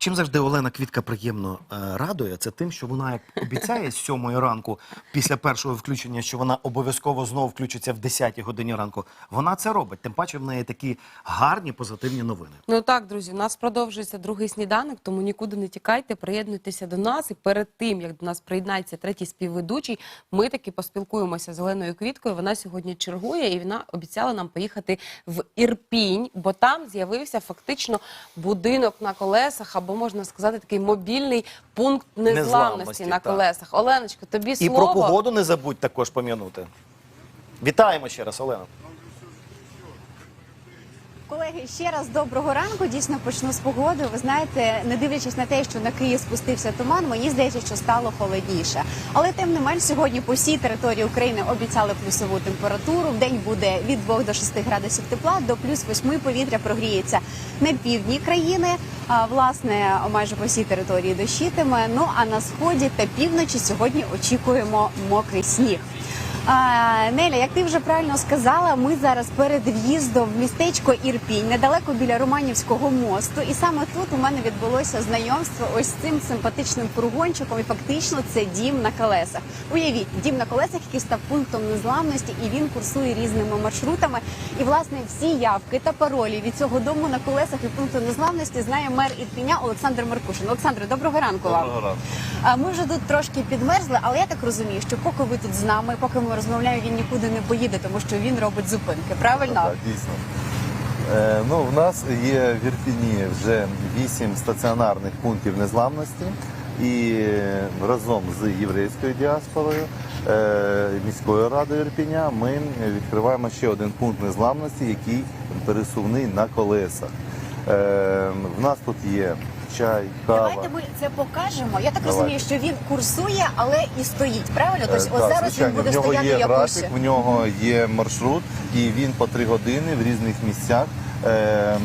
Чим завжди Олена Квітка приємно е, радує, це тим, що вона як обіцяє з сьомої ранку, після першого включення, що вона обов'язково знову включиться в 10 годині ранку. Вона це робить. Тим паче в неї такі гарні позитивні новини. Ну так, друзі, у нас продовжується другий сніданок, тому нікуди не тікайте, приєднуйтеся до нас. І перед тим, як до нас приєднається третій співведучий, ми таки поспілкуємося з Оленою Квіткою. Вона сьогодні чергує і вона обіцяла нам поїхати в Ірпінь, бо там з'явився фактично будинок на колесах, або можна сказати, такий мобільний пункт незламності, Незламності, на так. колесах. Оленочко, тобі І про погоду не забудь також пом'янути. Вітаємо ще раз, Олена. Колеги, ще раз доброго ранку. Дійсно почну з погоди. Ви знаєте, не дивлячись на те, що на Київ спустився туман, мені здається, що стало холодніше. Але тим не менш, сьогодні по всій території України обіцяли плюсову температуру. В день буде від 2 до 6 градусів тепла, до плюс 8 повітря прогріється на півдні країни. Власне, майже по всій території дощитиме. Ну а на сході та півночі сьогодні очікуємо мокрий сніг. А, Неля, як ти вже правильно сказала, ми зараз перед в'їздом в містечко Ірпінь, недалеко біля Романівського мосту. І саме тут у мене відбулося знайомство ось з цим симпатичним фургончиком. І фактично це дім на колесах. Уявіть, дім на колесах, який став пунктом незламності, і він курсує різними маршрутами. І власне всі явки та паролі від цього дому на колесах і пункту незламності знає мер Ірпіня Олександр Маркушин. Олександре, доброго ранку вам. А Ми вже тут трошки підмерзли, але я так розумію, що поки ви тут з нами, поки ми розмовляємо, він нікуди не поїде, тому що він робить зупинки. Правильно? Так, дійсно. Е, ну, в нас є в Ірпіні вже вісім стаціонарних пунктів незламності. І разом з єврейською діаспорою, е, міською радою Ірпіня ми відкриваємо ще один пункт незламності, який пересувний на колесах. Е, в нас тут є чай, кава. Давайте ми це покажемо. Я так Давайте. розумію, що він курсує, але і стоїть. Правильно? Тобто, Е, ось так, зараз він звичайно, буде в нього стояти є як графік, ось. в нього є маршрут, і він по три години в різних місцях. е,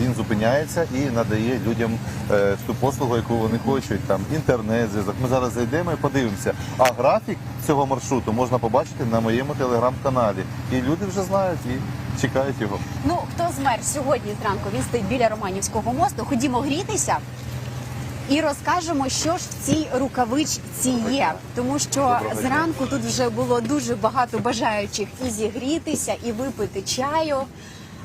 Він зупиняється і надає людям е, ту послугу, яку вони хочуть. Там інтернет, зв'язок. Ми зараз зайдемо і подивимося. А графік цього маршруту можна побачити на моєму телеграм-каналі. І люди вже знають і чекають його. Ну хто змер сьогодні зранку? Він стоїть біля Романівського мосту. Ходімо грітися. І розкажемо, що ж в цій рукавичці є, тому що зранку тут вже було дуже багато бажаючих і зігрітися, і випити чаю.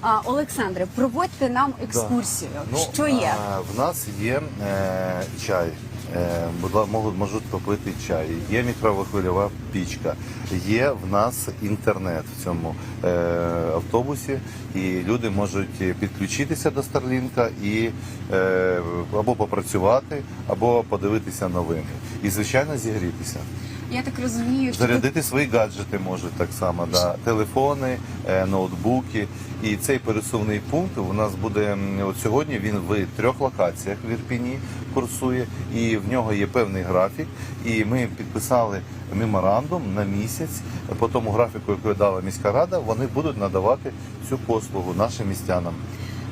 А, Олександре, проводьте нам екскурсію. що є? Ну, а, в нас є е, чай. Е, можуть, попити чай. Є мікровихвильова пічка. Є в нас інтернет в цьому е, автобусі, і люди можуть підключитися до Старлінка і е, або попрацювати, або подивитися новини. І звичайно зігрітися. Я так розумію, що Зарядити свої гаджети можуть так само, да. телефони, е, ноутбуки. І цей пересувний пункт у нас буде от сьогодні. Він в трьох локаціях в Ірпіні курсує, і в нього є певний графік. І ми підписали меморандум на місяць. По тому графіку, який дала міська рада, вони будуть надавати цю послугу нашим містянам.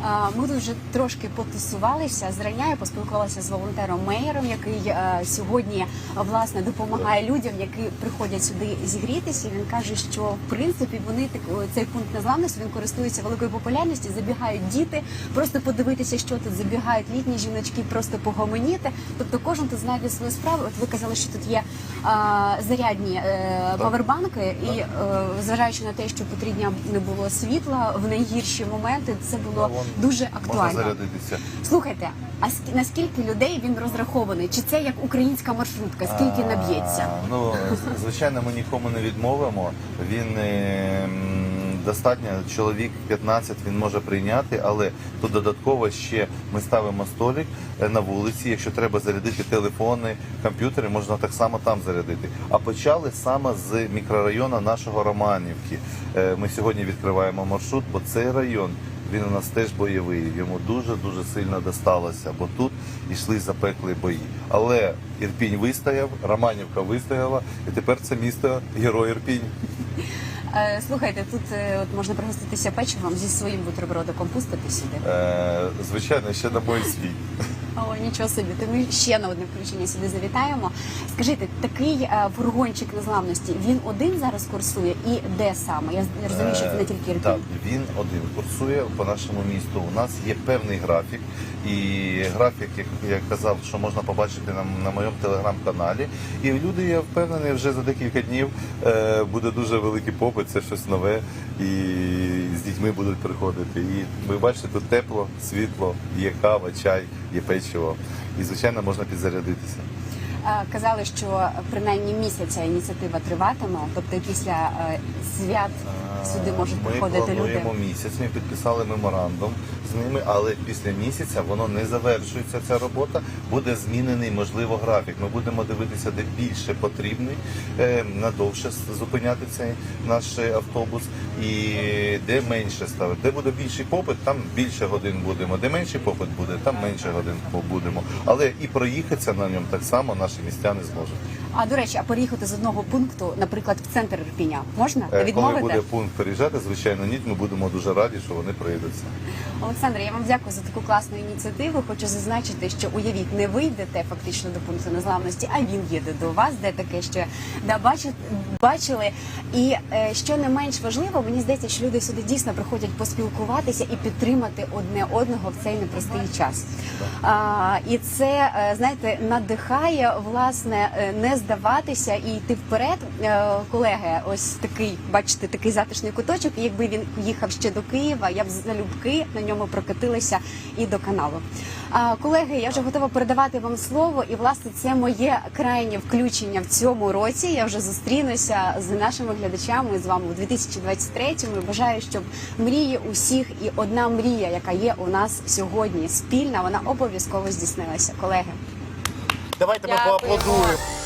А, Ми тут вже трошки потусувалися. Зрання я поспілкувалася з волонтером Мейером, який е, сьогодні власне допомагає людям, які приходять сюди зігрітися. Він каже, що в принципі вони цей пункт незламності він користується великою популярністю. Забігають діти, просто подивитися, що тут забігають літні жіночки, просто погомоніти. Тобто кожен тут знайде свою справу. От ви казали, що тут є е, зарядні е, павербанки, і е, зважаючи на те, що по три дня не було світла в найгірші моменти, це було Дуже Можна актуально. зарядитися. Слухайте, а ск- на скільки людей він розрахований? Чи це як українська маршрутка? Скільки А, наб'ється? Ну, звичайно, ми нікому не відмовимо. Він е, достатньо чоловік 15 він може прийняти, але тут додатково ще ми ставимо столик е, на вулиці. Якщо треба зарядити телефони, комп'ютери, можна так само там зарядити. А почали саме з мікрорайону нашого Романівки. Е, Ми сьогодні відкриваємо маршрут, бо цей район. Він у нас теж бойовий. Йому дуже дуже сильно досталося, бо тут йшли запеклі бої. Але Ірпінь вистояв, Романівка вистояла, і тепер це місто герой Ірпінь. Е, слухайте, тут е, от можна пригоститися печивом зі своїм бутербродиком, пустити сюди. Е, звичайно, ще на мой свій. О, нічого собі. То ми ще на одне включення сюди завітаємо. Скажіть, такий е, фургончик незламності, він один зараз курсує і де саме? Я розумію, що це не тільки Е, Ірпінь. Так, він один курсує по нашому місту. У нас є певний графік, і графік, як я казав, що можна побачити на, на моєму телеграм-каналі. І люди, я впевнений, вже за декілька днів е, буде дуже великий попит, це щось нове, і з дітьми будуть приходити. І ви бачите, тут тепло, світло, є кава, чай, є печиво. І, звичайно, можна підзарядитися. Е, Казали, що принаймні місяця ініціатива триватиме, тобто після е, свят сюди можуть Ми приходити люди. плануємо місяць. Ми підписали меморандум з ними, але після місяця воно не завершується. Ця робота буде змінений, можливо, графік. Ми будемо дивитися, де більше потрібний, е, надовше зупиняти цей наш е, автобус, і де менше ставити. Де буде більший попит, там більше годин будемо. Де менший попит буде, там менше годин будемо. Але і проїхатися на ньому так само наші містяни зможуть. А до речі, а переїхати з одного пункту, наприклад, в центр Ірпіня можна? Е, Коли буде пункт переїжджати, звичайно, ні, ми будемо дуже раді, що вони приїдуться. Олександр, я вам дякую за таку класну ініціативу. Хочу зазначити, що уявіть, не ви йдете фактично до пункту незламності, а він їде до вас, де таке ще да, бачи- бачили. І е, що не менш важливо, мені здається, що люди сюди дійсно приходять поспілкуватися і підтримати одне одного в цей непростий час. А, і це е, знаєте надихає власне е, не здаватися і йти вперед. Е, Колеги, ось такий, бачите, такий затишний куточок. І якби він їхав ще до Києва, я б залюбки на ньому прокатилася і до каналу. Колеги, я вже готова передавати вам слово, і власне це моє крайнє включення в цьому році. Я вже зустрінуся з нашими глядачами з вами у 2023-му. І Бажаю, щоб мрії усіх і одна мрія, яка є у нас сьогодні, спільна, вона обов'язково здійснилася. Колеги. Давайте ми поаплодуємо.